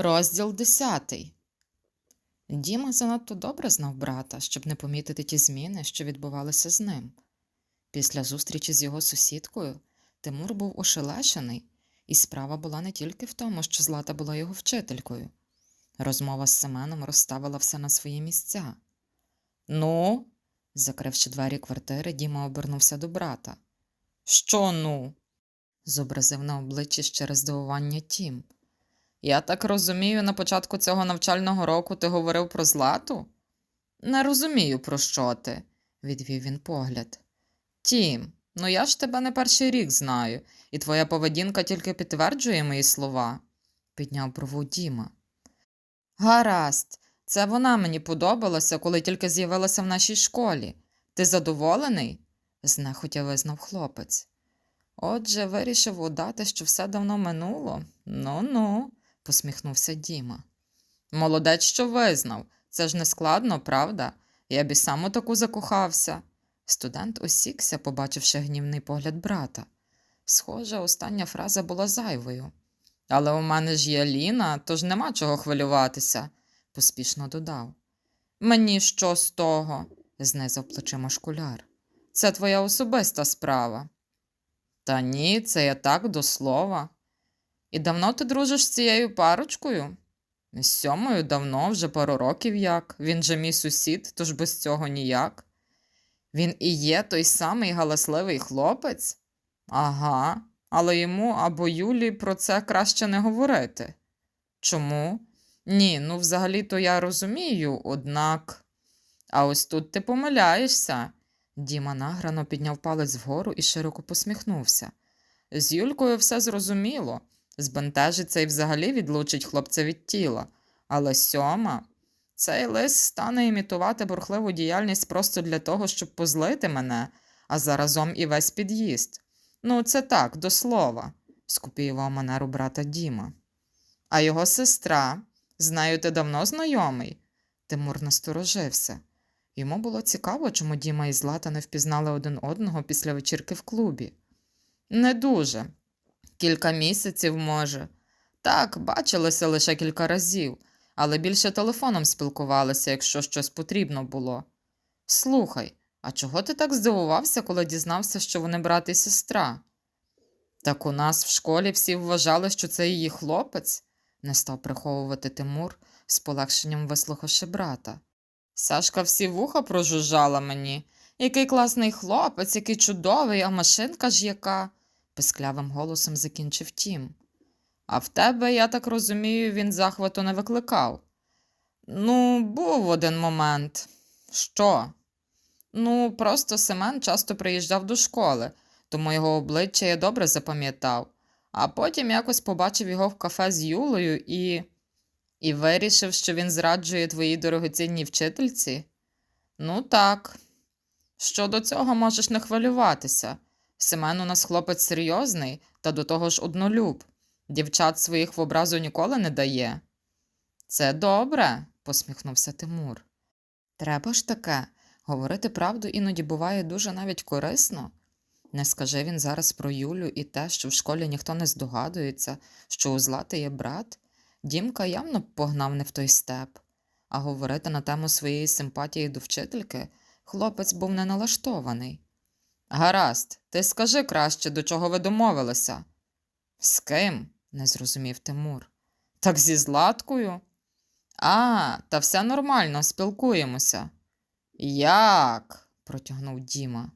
Розділ десятий. Діма занадто добре знав брата, щоб не помітити ті зміни, що відбувалися з ним. Після зустрічі з його сусідкою Тимур був ошелешений, і справа була не тільки в тому, що Злата була його вчителькою. Розмова з Семеном розставила все на свої місця. Ну, закривши двері квартири, Діма обернувся до брата. Що ну? зобразив на обличчі ще здивування Тім. Я так розумію, на початку цього навчального року ти говорив про злату? Не розумію, про що ти, відвів він погляд. Тім, ну я ж тебе не перший рік знаю, і твоя поведінка тільки підтверджує мої слова, підняв брову Діма. Гаразд, це вона мені подобалася, коли тільки з'явилася в нашій школі. Ти задоволений? знехотя визнав хлопець. Отже, вирішив удати, що все давно минуло. Ну ну, посміхнувся Діма. Молодець, що визнав. Це ж не складно, правда? Я б і сам у таку закохався. Студент осікся, побачивши гнівний погляд брата. Схоже, остання фраза була зайвою. Але у мене ж є Ліна, тож нема чого хвилюватися, поспішно додав. Мені що з того? знизав плечима школяр. Це твоя особиста справа. Та ні, це я так до слова. І давно ти дружиш з цією парочкою? З сьомою давно, вже пару років як. Він же мій сусід, тож без цього ніяк. Він і є той самий галасливий хлопець? Ага, але йому або Юлі про це краще не говорити. Чому? Ні, ну взагалі-то я розумію, однак. А ось тут ти помиляєшся. Діма награно підняв палець вгору і широко посміхнувся. З Юлькою все зрозуміло. Збентежиться і взагалі відлучить хлопця від тіла. Але сьома, цей лис стане імітувати бурхливу діяльність просто для того, щоб позлити мене, а заразом і весь під'їзд. Ну, це так, до слова, скопіював манеру брата Діма. А його сестра, знаю, ти давно знайомий? Тимур насторожився. Йому було цікаво, чому Діма і Злата не впізнали один одного після вечірки в клубі. Не дуже. Кілька місяців, може. Так, бачилися лише кілька разів, але більше телефоном спілкувалися, якщо щось потрібно було. Слухай, а чого ти так здивувався, коли дізнався, що вони брат і сестра? Так у нас в школі всі вважали, що це її хлопець, не став приховувати Тимур, з полегшенням вислухавши брата. Сашка всі вуха прожужжала мені. Який класний хлопець, який чудовий, а машинка ж яка, писклявим голосом закінчив тім. А в тебе, я так розумію, він захвату не викликав. Ну, був один момент. Що? Ну, просто Семен часто приїжджав до школи, тому його обличчя я добре запам'ятав, а потім якось побачив його в кафе з Юлею і. І вирішив, що він зраджує твоїй дорогоцінній вчительці? Ну, так. Щодо цього можеш не хвилюватися. Семен у нас хлопець серйозний та до того ж однолюб. Дівчат своїх в образу ніколи не дає. Це добре, посміхнувся Тимур. Треба ж таке. Говорити правду іноді буває дуже навіть корисно. Не скаже він зараз про Юлю і те, що в школі ніхто не здогадується, що у Злати є брат. Дімка явно погнав не в той степ, а говорити на тему своєї симпатії до вчительки хлопець був не налаштований. Гаразд, ти скажи краще, до чого ви домовилися. З ким? не зрозумів Тимур. Так зі Златкою? А, та все нормально, спілкуємося. Як? протягнув Діма.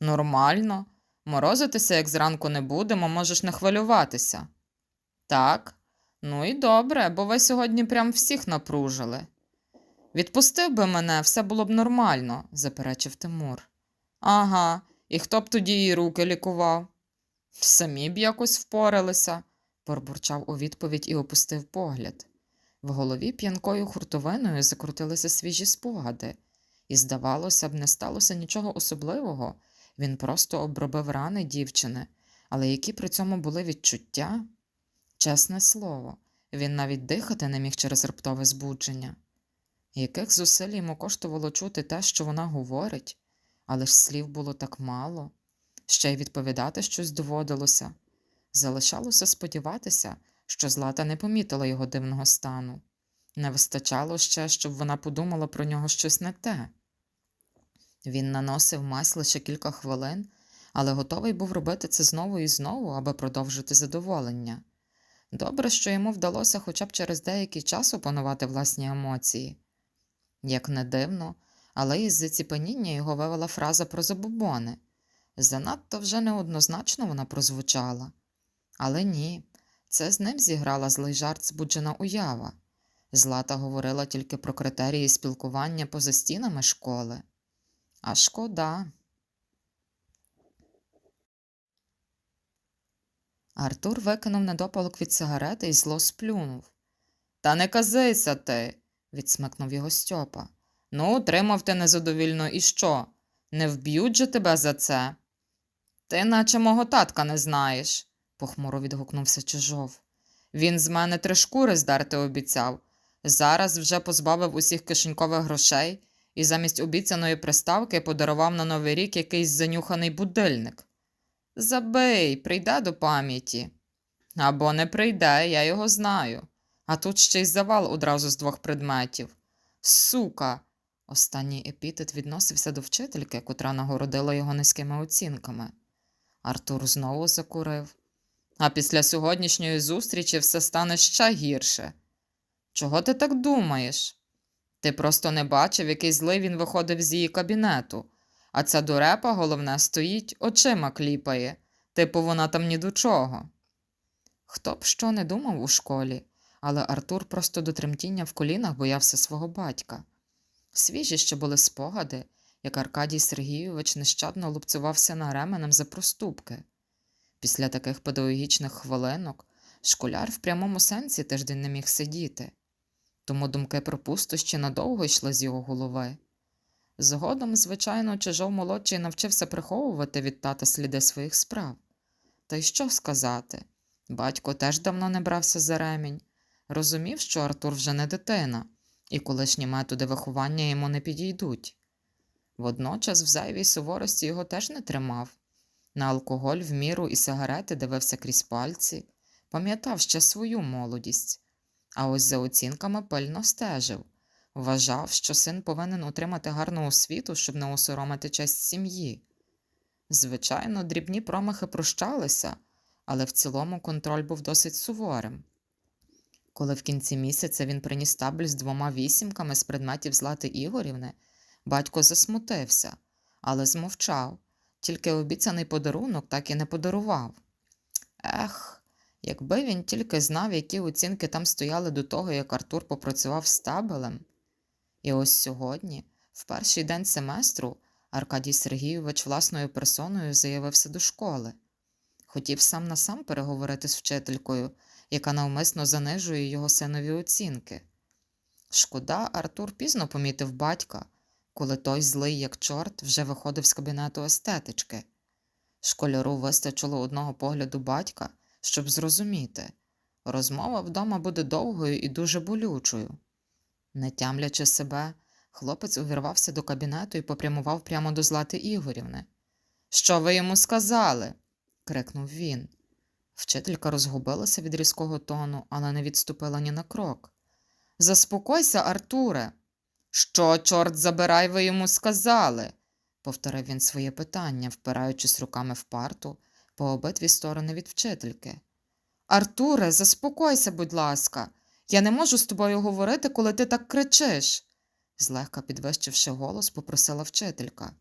Нормально. Морозитися, як зранку не будемо, можеш не хвилюватися. Так, ну і добре, бо ви сьогодні прям всіх напружили. Відпустив би мене, все було б нормально, заперечив Тимур. Ага, і хто б тоді її руки лікував? Самі б якось впоралися, пробурчав у відповідь і опустив погляд. В голові п'янкою хуртовиною закрутилися свіжі спогади, і, здавалося б, не сталося нічого особливого. Він просто обробив рани дівчини, але які при цьому були відчуття? Чесне слово, він навіть дихати не міг через раптове збудження. Яких зусиль йому коштувало чути те, що вона говорить, але ж слів було так мало, ще й відповідати щось доводилося. Залишалося сподіватися, що Злата не помітила його дивного стану. Не вистачало ще, щоб вона подумала про нього щось не те. Він наносив мазь лише кілька хвилин, але готовий був робити це знову і знову, аби продовжити задоволення. Добре, що йому вдалося хоча б через деякий час опанувати власні емоції. Як не дивно, але із заціпаніння його вивела фраза про забобони. Занадто вже неоднозначно вона прозвучала. Але ні, це з ним зіграла злий жарт збуджена уява. Злата говорила тільки про критерії спілкування поза стінами школи. А шкода. Артур викинув недопалок від сигарети і зло сплюнув. Та не казися ти, відсмикнув його Стьопа. Ну, тримав ти незадовільно і що? Не вб'ють же тебе за це? Ти наче мого татка не знаєш, похмуро відгукнувся Чижов. Він з мене три шкури здерти обіцяв. Зараз вже позбавив усіх кишенькових грошей і замість обіцяної приставки подарував на Новий рік якийсь занюханий будильник. Забий, прийде до пам'яті. Або не прийде, я його знаю. А тут ще й завал одразу з двох предметів. Сука. Останній епітет відносився до вчительки, котра нагородила його низькими оцінками. Артур знову закурив. А після сьогоднішньої зустрічі все стане ще гірше. Чого ти так думаєш? Ти просто не бачив, який злий він виходив з її кабінету, а ця дурепа, головне, стоїть, очима кліпає, типу вона там ні до чого. Хто б що не думав у школі, але Артур просто до тремтіння в колінах боявся свого батька. Свіжі ще були спогади, як Аркадій Сергійович нещадно лупцювався на ременем за проступки. Після таких педагогічних хвилинок школяр в прямому сенсі тиждень не міг сидіти, тому думки про пустощі надовго йшли з його голови. Згодом, звичайно, Чижов молодший навчився приховувати від тата сліди своїх справ. Та й що сказати? Батько теж давно не брався за ремінь, розумів, що Артур вже не дитина, і колишні методи виховання йому не підійдуть. Водночас в зайвій суворості його теж не тримав. На алкоголь в міру і сигарети дивився крізь пальці, пам'ятав ще свою молодість, а ось за оцінками пильно стежив. Вважав, що син повинен отримати гарну освіту, щоб не осоромити честь сім'ї. Звичайно, дрібні промахи прощалися, але в цілому контроль був досить суворим. Коли в кінці місяця він приніс табль з двома вісімками з предметів Злати Ігорівни, батько засмутився, але змовчав, тільки обіцяний подарунок так і не подарував. Ех, якби він тільки знав, які оцінки там стояли до того, як Артур попрацював з табелем. І ось сьогодні, в перший день семестру, Аркадій Сергійович власною персоною заявився до школи. Хотів сам на сам переговорити з вчителькою, яка навмисно занижує його синові оцінки. Шкода, Артур пізно помітив батька, коли той злий, як чорт, вже виходив з кабінету естетички. Школяру вистачило одного погляду батька, щоб зрозуміти розмова вдома буде довгою і дуже болючою. Не тямлячи себе, хлопець увірвався до кабінету і попрямував прямо до Злати Ігорівни. Що ви йому сказали? крикнув він. Вчителька розгубилася від різкого тону, але не відступила ні на крок. Заспокойся, Артуре. Що, чорт забирай, ви йому сказали? повторив він своє питання, впираючись руками в парту по обидві сторони від вчительки. Артуре, заспокойся, будь ласка, я не можу з тобою говорити, коли ти так кричиш, злегка підвищивши голос, попросила вчителька.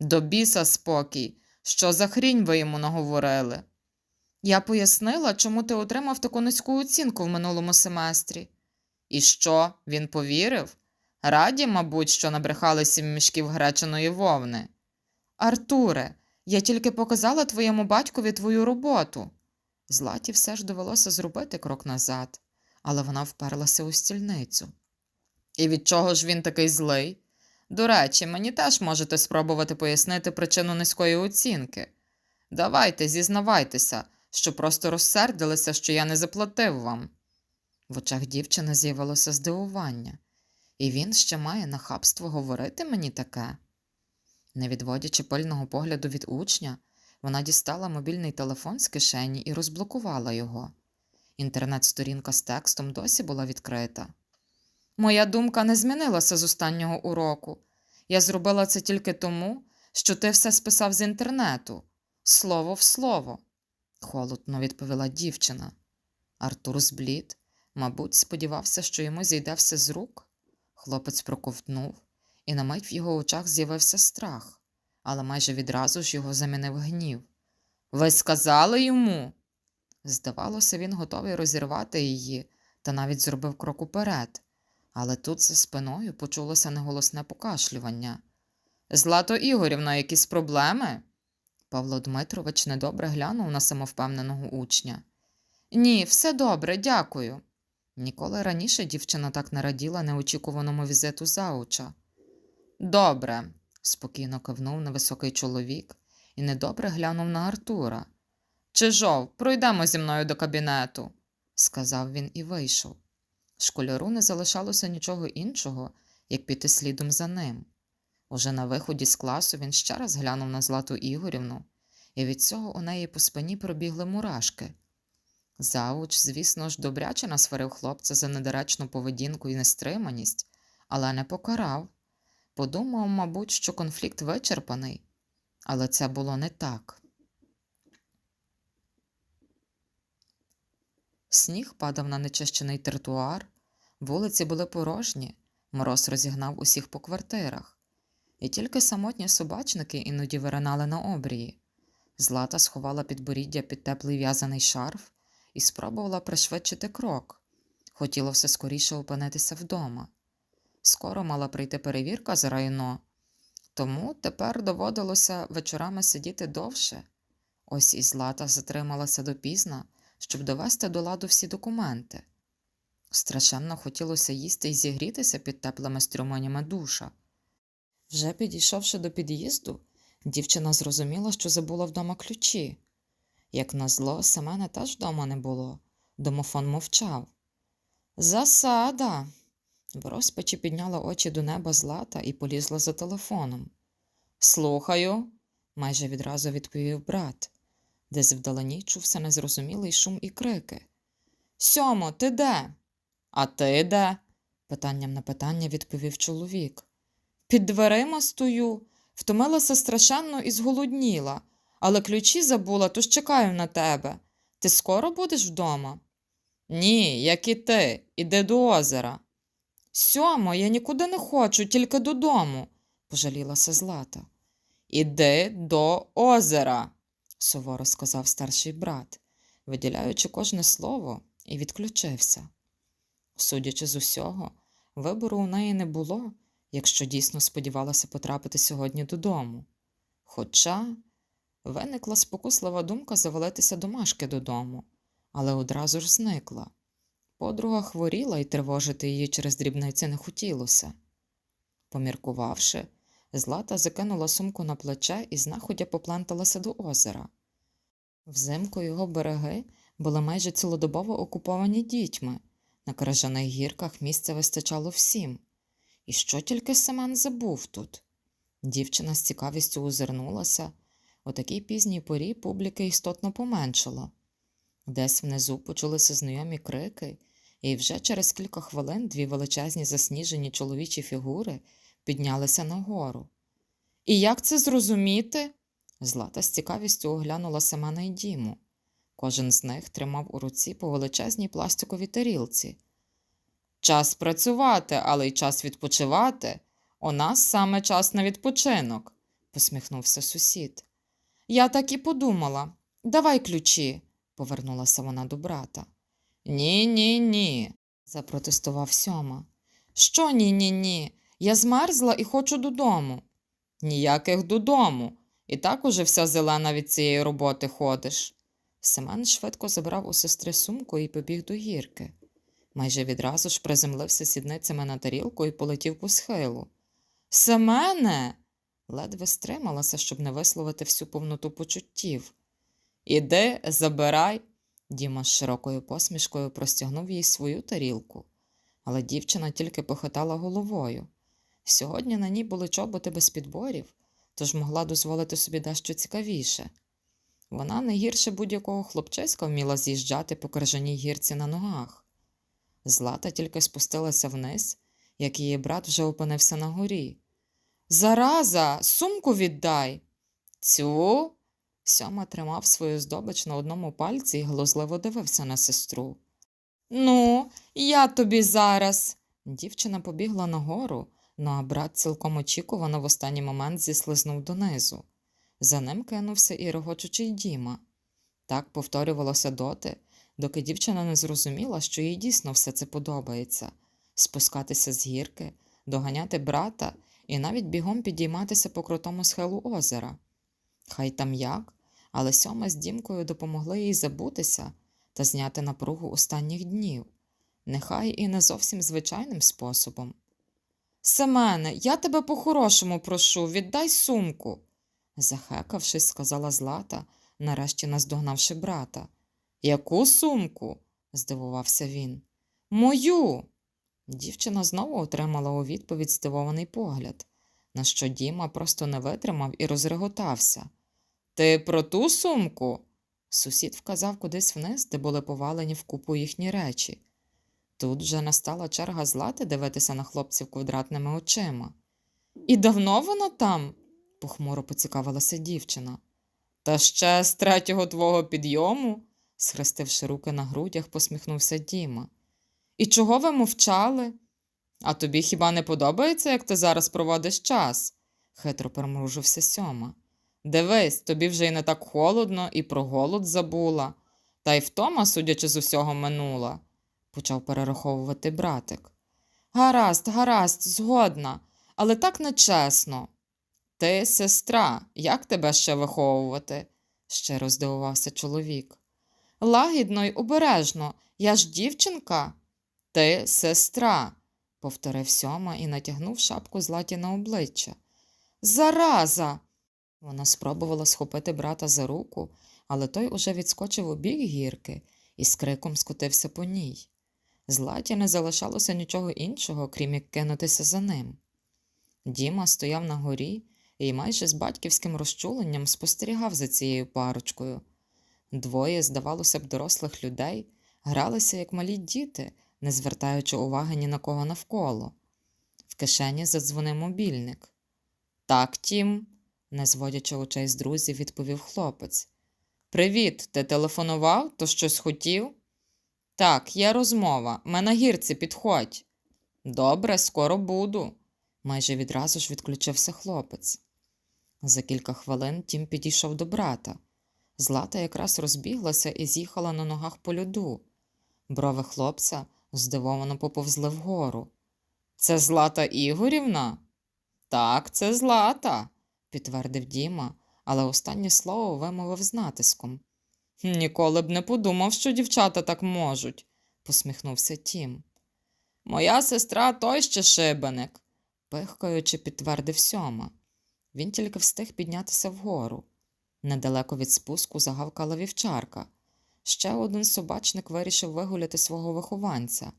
До біса спокій. Що за хрінь ви йому наговорили? Я пояснила, чому ти отримав таку низьку оцінку в минулому семестрі. І що, він повірив? Раді, мабуть, що набрехали сім мішків гречаної вовни. Артуре, я тільки показала твоєму батькові твою роботу. Златі все ж довелося зробити крок назад, але вона вперлася у стільницю. І від чого ж він такий злий? До речі, мені теж можете спробувати пояснити причину низької оцінки. Давайте, зізнавайтеся, що просто розсердилися, що я не заплатив вам. В очах дівчини з'явилося здивування, і він ще має нахабство говорити мені таке. Не відводячи пильного погляду від учня, вона дістала мобільний телефон з кишені і розблокувала його. Інтернет-сторінка з текстом досі була відкрита. Моя думка не змінилася з останнього уроку. Я зробила це тільки тому, що ти все списав з інтернету, слово в слово, холодно відповіла дівчина. Артур зблід, мабуть, сподівався, що йому зійде все з рук. Хлопець проковтнув, і на мить в його очах з'явився страх, але майже відразу ж його замінив гнів. Ви сказали йому? Здавалося, він готовий розірвати її та навіть зробив крок уперед, але тут за спиною почулося неголосне покашлювання. Злато Ігорівна, якісь проблеми? Павло Дмитрович недобре глянув на самовпевненого учня. Ні, все добре, дякую. Ніколи раніше дівчина так не раділа неочікуваному візиту зауча. Добре, спокійно кивнув невисокий чоловік і недобре глянув на Артура. Чижов, пройдемо зі мною до кабінету, сказав він і вийшов. Школяру не залишалося нічого іншого, як піти слідом за ним. Уже на виході з класу він ще раз глянув на Злату Ігорівну, і від цього у неї по спині пробігли мурашки. Зауч, звісно ж, добряче насварив хлопця за недоречну поведінку і нестриманість, але не покарав. Подумав, мабуть, що конфлікт вичерпаний, але це було не так. Сніг падав на нечищений тротуар, вулиці були порожні, мороз розігнав усіх по квартирах, і тільки самотні собачники іноді виринали на обрії. Злата сховала підборіддя під теплий в'язаний шарф і спробувала пришвидшити крок. Хотіло все скоріше опинитися вдома. Скоро мала прийти перевірка за райно, тому тепер доводилося вечорами сидіти довше. Ось і Злата затрималася допізна, щоб довести до ладу всі документи. Страшенно хотілося їсти і зігрітися під теплими струманями душа. Вже підійшовши до під'їзду, дівчина зрозуміла, що забула вдома ключі. Як назло, Семена теж вдома не було. Домофон мовчав. Засада. В розпачі підняла очі до неба злата і полізла за телефоном. Слухаю, майже відразу відповів брат. Десь вдалині чувся незрозумілий шум і крики. Сьомо, ти де? А ти де? питанням на питання відповів чоловік. Під дверима стою, втомилася страшенно і зголодніла, але ключі забула, тож чекаю на тебе. Ти скоро будеш вдома? Ні, як і ти, іди до озера. Сьомо, я нікуди не хочу, тільки додому, пожалілася Злата. Іди до озера, суворо сказав старший брат, виділяючи кожне слово, і відключився. Судячи з усього, вибору у неї не було, якщо дійсно сподівалася потрапити сьогодні додому. Хоча виникла спокуслива думка завалитися до Машки додому, але одразу ж зникла. Подруга хворіла і тривожити її через дрібниці не хотілося. Поміркувавши, Злата закинула сумку на плече і знаходя попленталася до озера. Взимку його береги були майже цілодобово окуповані дітьми. На крижаних гірках місця вистачало всім. І що тільки Семен забув тут? Дівчина з цікавістю озирнулася. У такій пізній порі публіки істотно поменшало. Десь внизу почулися знайомі крики, і вже через кілька хвилин дві величезні засніжені чоловічі фігури піднялися нагору. І як це зрозуміти? Злата з цікавістю оглянула Семена й Діму. Кожен з них тримав у руці по величезній пластиковій тарілці. Час працювати, але й час відпочивати. У нас саме час на відпочинок, посміхнувся сусід. Я так і подумала. Давай ключі, повернулася вона до брата. Ні, ні, ні, запротестував Сьома. Що ні, ні, ні? Я змерзла і хочу додому. Ніяких додому. І так уже вся зелена від цієї роботи ходиш. Семен швидко забрав у сестри сумку і побіг до гірки. Майже відразу ж приземлився сідницями на тарілку і полетів по схилу. Семене. ледве стрималася, щоб не висловити всю повноту почуттів. Іди, забирай. Діма з широкою посмішкою простягнув їй свою тарілку, але дівчина тільки похитала головою. Сьогодні на ній були чоботи без підборів, тож могла дозволити собі дещо цікавіше. Вона не гірше будь-якого хлопчиська вміла з'їжджати по крижаній гірці на ногах. Злата тільки спустилася вниз, як її брат вже опинився на горі. Зараза, сумку віддай. Цю. Сьома тримав свою здобич на одному пальці і глузливо дивився на сестру. Ну, я тобі зараз. Дівчина побігла нагору, ну а брат цілком очікувано в останній момент зіслизнув донизу. За ним кинувся і регочучий Діма. Так повторювалося доти, доки дівчина не зрозуміла, що їй дійсно все це подобається спускатися з гірки, доганяти брата і навіть бігом підійматися по крутому схилу озера. Хай там як, але сьома з дімкою допомогли їй забутися та зняти напругу останніх днів, нехай і не зовсім звичайним способом. Семене, я тебе по-хорошому прошу, віддай сумку, захекавшись, сказала Злата, нарешті наздогнавши брата. Яку сумку? здивувався він. Мою. Дівчина знову отримала у відповідь здивований погляд, на що Діма просто не витримав і розреготався. Ти про ту сумку? Сусід вказав кудись вниз, де були повалені вкупу їхні речі. Тут вже настала черга злати дивитися на хлопців квадратними очима. І давно воно там? похмуро поцікавилася дівчина. Та ще з третього твого підйому, схрестивши руки на грудях, посміхнувся Діма. І чого ви мовчали? А тобі хіба не подобається, як ти зараз проводиш час? хитро примружився сьома. Дивись, тобі вже й не так холодно, і про голод забула, та й втома, судячи з усього, минула, почав перераховувати братик. Гаразд, гаразд, згодна, але так нечесно. Ти, сестра, як тебе ще виховувати? ще здивувався чоловік. Лагідно й обережно, я ж дівчинка. Ти сестра, повторив сьома і натягнув шапку златі на обличчя. Зараза. Вона спробувала схопити брата за руку, але той уже відскочив у бік гірки і з криком скотився по ній. Златі не залишалося нічого іншого, крім як кинутися за ним. Діма стояв на горі і майже з батьківським розчуленням спостерігав за цією парочкою. Двоє, здавалося б, дорослих людей гралися як малі діти, не звертаючи уваги ні на кого навколо. В кишені задзвонив мобільник. Так, тім, не зводячи очей з друзів, відповів хлопець. Привіт, ти телефонував, то щось хотів? Так, є розмова. Ми на гірці підходь. Добре, скоро буду. Майже відразу ж відключився хлопець. За кілька хвилин тім підійшов до брата. Злата якраз розбіглася і з'їхала на ногах по льоду. Брови хлопця здивовано поповзли вгору. Це Злата Ігорівна? Так, це Злата, підтвердив Діма, але останнє слово вимовив з натиском. Ніколи б не подумав, що дівчата так можуть, посміхнувся Тім. Моя сестра той ще шибеник, пихкаючи, підтвердив сьома. Він тільки встиг піднятися вгору. Недалеко від спуску загавкала вівчарка. Ще один собачник вирішив вигуляти свого вихованця.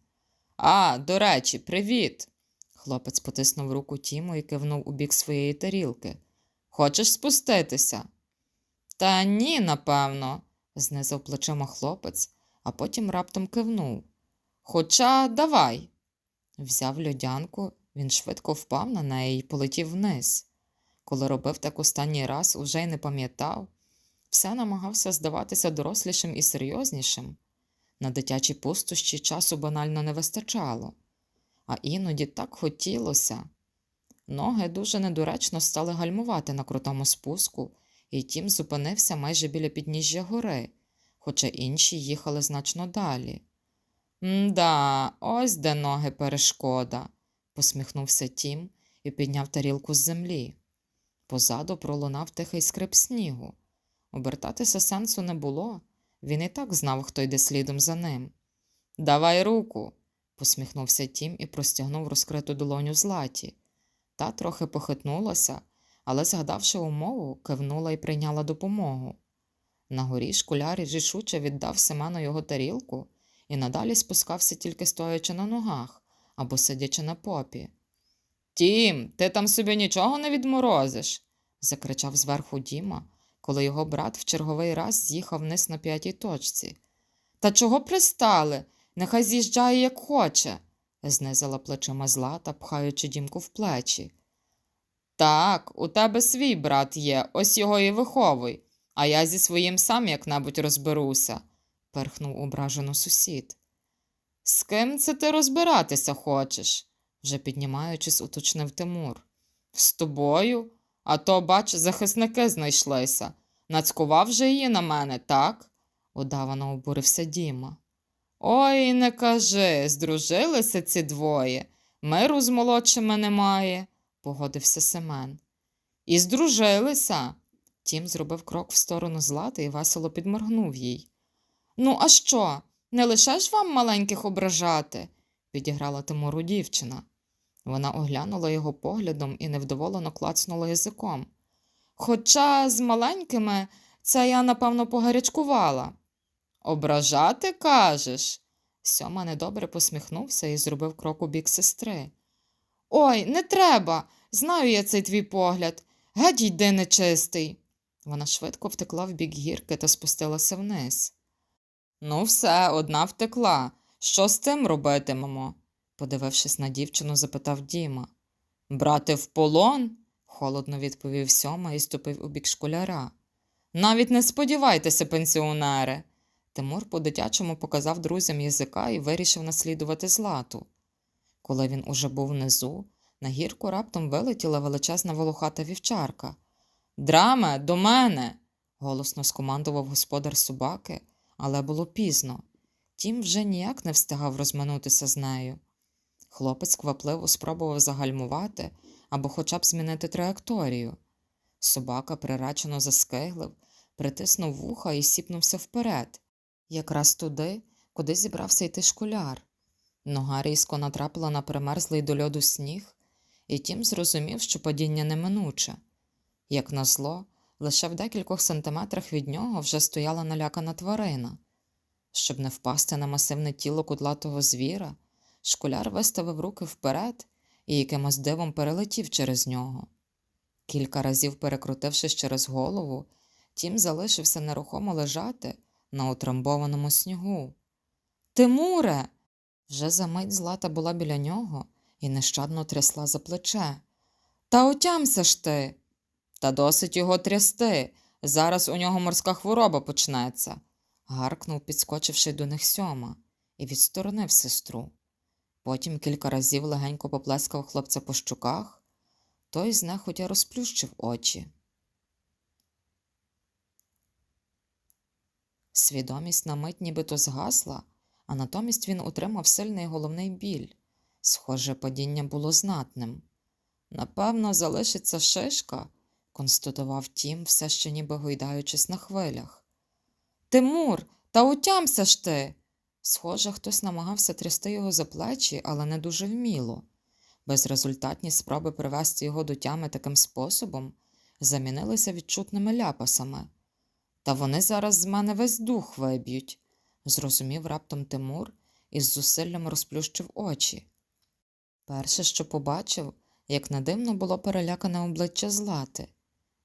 А, до речі, привіт. Хлопець потиснув руку Тіму і кивнув у бік своєї тарілки. Хочеш спуститися? Та ні, напевно, знизав плечима хлопець, а потім раптом кивнув. Хоча давай. Взяв льодянку, він швидко впав на неї і полетів вниз. Коли робив так останній раз, уже й не пам'ятав, все намагався здаватися дорослішим і серйознішим. На дитячій пустощі часу банально не вистачало, а іноді так хотілося. Ноги дуже недоречно стали гальмувати на крутому спуску, і тім зупинився майже біля підніжжя гори, хоча інші їхали значно далі. Мда, ось де ноги перешкода, посміхнувся Тім і підняв тарілку з землі. Позаду пролунав тихий скрип снігу. Обертатися сенсу не було. Він і так знав, хто йде слідом за ним. Давай руку, посміхнувся Тім і простягнув розкриту долоню златі. Та трохи похитнулася, але, згадавши умову, кивнула і прийняла допомогу. На горі школяр рішуче віддав Семену його тарілку і надалі спускався тільки стоячи на ногах або сидячи на попі. Тім, ти там собі нічого не відморозиш, закричав зверху Діма, коли його брат в черговий раз з'їхав вниз на п'ятій точці. Та чого пристали? Нехай з'їжджає, як хоче, знизила плечима злата, пхаючи дімку в плечі. Так, у тебе свій брат є, ось його і виховуй, а я зі своїм сам як-небудь розберуся, перхнув ображено сусід. З ким це ти розбиратися хочеш? Вже піднімаючись, уточнив Тимур. З тобою? А то, бач, захисники знайшлися. Нацькував же її на мене, так? удавано обурився Діма. Ой, не кажи, здружилися ці двоє. Миру з молодшими немає, погодився Семен. І здружилися. Тім зробив крок в сторону злати і весело підморгнув їй. Ну, а що? Не лише ж вам маленьких ображати? підіграла Тимуру дівчина. Вона оглянула його поглядом і невдоволено клацнула язиком. Хоча з маленькими це я, напевно, погарячкувала. Ображати кажеш? Сьома недобре посміхнувся і зробив крок у бік сестри. Ой, не треба. Знаю я цей твій погляд. Геть йди нечистий. Вона швидко втекла в бік гірки та спустилася вниз. Ну, все, одна втекла. Що з тим робитимемо? Подивившись на дівчину, запитав Діма. Брати в полон? холодно відповів сьома і ступив у бік школяра. Навіть не сподівайтеся, пенсіонери. Тимур по-дитячому показав друзям язика і вирішив наслідувати злату. Коли він уже був внизу, на гірку раптом вилетіла величезна волохата вівчарка. Драме, до мене. голосно скомандував господар собаки, але було пізно. Тім вже ніяк не встигав розминутися з нею. Хлопець квапливо спробував загальмувати або хоча б змінити траєкторію. Собака прирачено заскиглив, притиснув вуха і сіпнувся вперед, якраз туди, куди зібрався йти школяр. Нога різко натрапила на примерзлий до льоду сніг, і тім зрозумів, що падіння неминуче. Як назло, лише в декількох сантиметрах від нього вже стояла налякана тварина. Щоб не впасти на масивне тіло кудлатого звіра, школяр виставив руки вперед і якимось дивом перелетів через нього. Кілька разів перекрутившись через голову, тім залишився нерухомо лежати на утрамбованому снігу. Тимуре. Вже за мить злата була біля нього і нещадно трясла за плече. Та отямся ж ти. Та досить його трясти. Зараз у нього морська хвороба почнеться, гаркнув, підскочивши до них сьома, і відсторонив сестру. Потім кілька разів легенько поплескав хлопця по щуках, той знехотя розплющив очі. Свідомість на мить нібито згасла, а натомість він отримав сильний головний біль. Схоже, падіння було знатним. Напевно, залишиться шишка, констатував тім, все ще ніби гойдаючись на хвилях. Тимур, та утямся ж ти. Схоже, хтось намагався трясти його за плечі, але не дуже вміло. Безрезультатні спроби привести його до тями таким способом замінилися відчутними ляпасами. Та вони зараз з мене весь дух виб'ють, зрозумів раптом Тимур і з зусиллям розплющив очі. Перше, що побачив, як недивно було перелякане обличчя злати.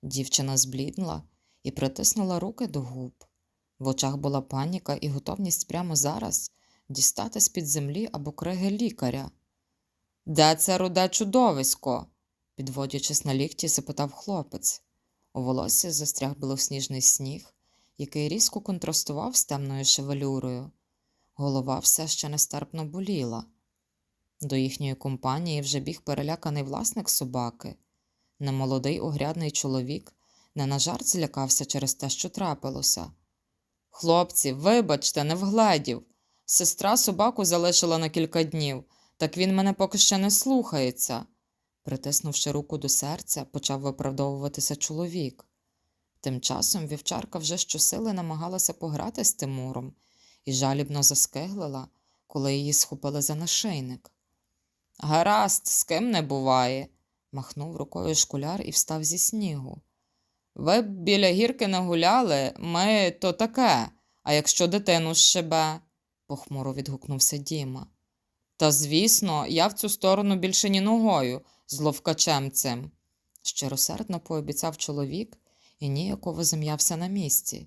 Дівчина зблідла і притиснула руки до губ. В очах була паніка і готовність прямо зараз дістати з-під землі або криги лікаря. Де це руде чудовисько? підводячись на лікті, запитав хлопець. У волосі застряг білосніжний сніг, який різко контрастував з темною шевелюрою. Голова все ще нестерпно боліла. До їхньої компанії вже біг переляканий власник собаки. Немолодий огрядний чоловік не на жарт злякався через те, що трапилося. Хлопці, вибачте, не вгледів. Сестра собаку залишила на кілька днів, так він мене поки ще не слухається. Притиснувши руку до серця, почав виправдовуватися чоловік. Тим часом вівчарка вже щосили намагалася пограти з Тимуром і жалібно заскиглила, коли її схопили за нашийник. Гаразд, з ким не буває, махнув рукою школяр і встав зі снігу. Ви біля гірки не гуляли, ми то таке, а якщо дитину щебе, похмуро відгукнувся Діма. Та, звісно, я в цю сторону більше ні ногою, з ловкачем цим, щиросердно пообіцяв чоловік і ніяково зам'явся на місці.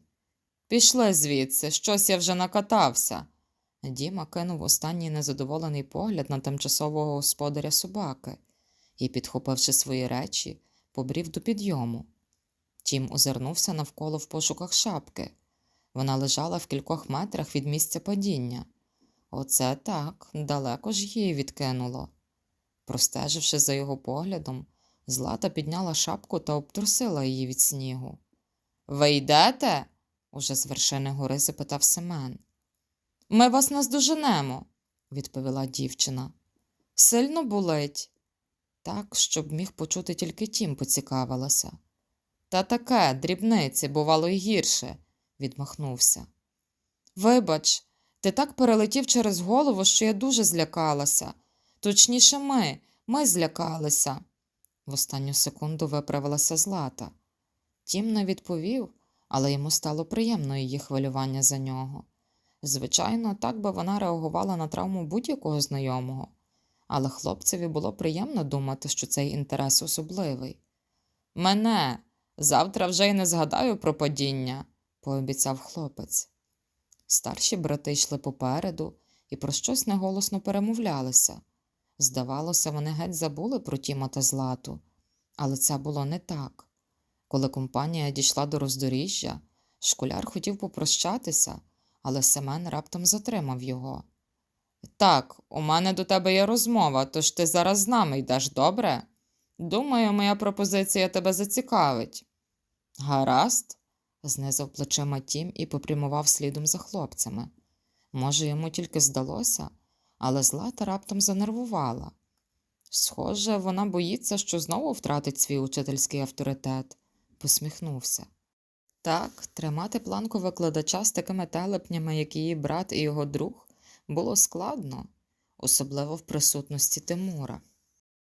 Пішли звідси, щось я вже накатався. Діма кинув останній незадоволений погляд на тимчасового господаря собаки і, підхопивши свої речі, побрів до підйому. Тім озирнувся навколо в пошуках шапки. Вона лежала в кількох метрах від місця падіння. Оце так, далеко ж її відкинуло. Простеживши за його поглядом, Злата підняла шапку та обтрусила її від снігу. Ви йдете? уже з вершини гори запитав Семен. Ми вас наздоженемо, відповіла дівчина. Сильно болить. Так, щоб міг почути тільки тім, поцікавилася. Та таке, дрібниці, бувало й гірше, відмахнувся. Вибач, ти так перелетів через голову, що я дуже злякалася. Точніше, ми, ми злякалися. В останню секунду виправилася Злата. Тім не відповів, але йому стало приємно її хвилювання за нього. Звичайно, так би вона реагувала на травму будь-якого знайомого, але хлопцеві було приємно думати, що цей інтерес особливий. Мене завтра вже й не згадаю про падіння, пообіцяв хлопець. Старші брати йшли попереду і про щось неголосно перемовлялися. Здавалося, вони геть забули про Тіма та Злату, але це було не так. Коли компанія дійшла до роздоріжжя, школяр хотів попрощатися, але Семен раптом затримав його. Так, у мене до тебе є розмова, тож ти зараз з нами йдеш, добре? Думаю, моя пропозиція тебе зацікавить. Гаразд, знизав плечима Тім і попрямував слідом за хлопцями. Може, йому тільки здалося, але Злата раптом занервувала. Схоже, вона боїться, що знову втратить свій учительський авторитет, посміхнувся. Так, тримати планку викладача з такими телепнями, як її брат і його друг, було складно, особливо в присутності Тимура.